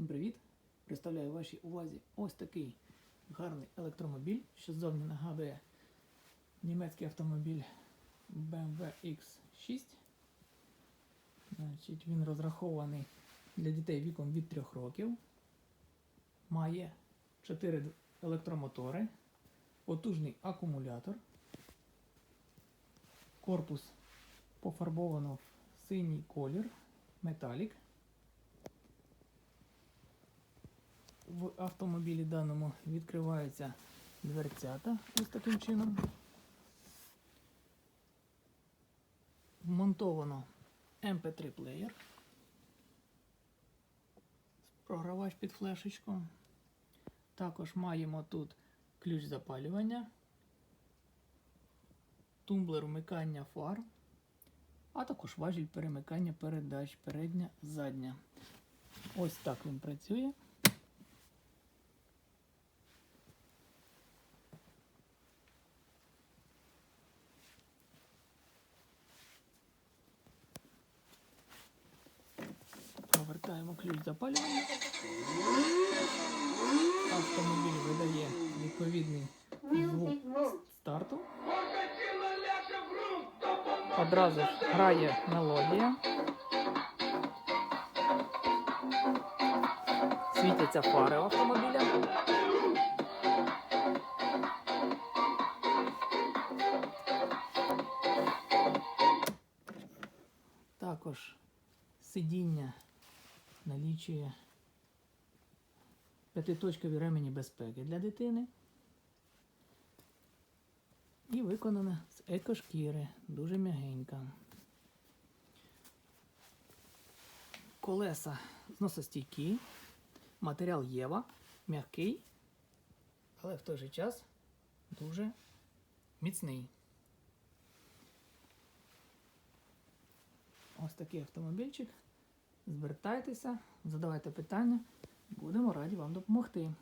Всім привіт! Представляю вашій увазі ось такий гарний електромобіль, що ззовні нагадує німецький автомобіль BMW X6. Значить, він розрахований для дітей віком від 3 років. Має 4 електромотори, потужний акумулятор. Корпус пофарбовано в синій колір, металік. В автомобілі даному відкриваються дверцята ось таким чином. Вмонтовано MP3 плеєр. Програвач під флешечку. Також маємо тут ключ запалювання, тумблер вмикання фар, а також важіль перемикання передач передня, задня. Ось так він працює. Повертаємо ключ запалювання. Автомобіль видає відповідний звук старту. Одразу грає мелодія. Світяться фари автомобіля. Також сидіння налічує п'ятиточкові ремені безпеки для дитини. І виконана з екошкіри, дуже м'ягенька. Колеса зносостійкі, матеріал Єва, м'який, але в той же час дуже міцний. Ось такий автомобільчик. Звертайтеся, задавайте питання, будемо раді вам допомогти.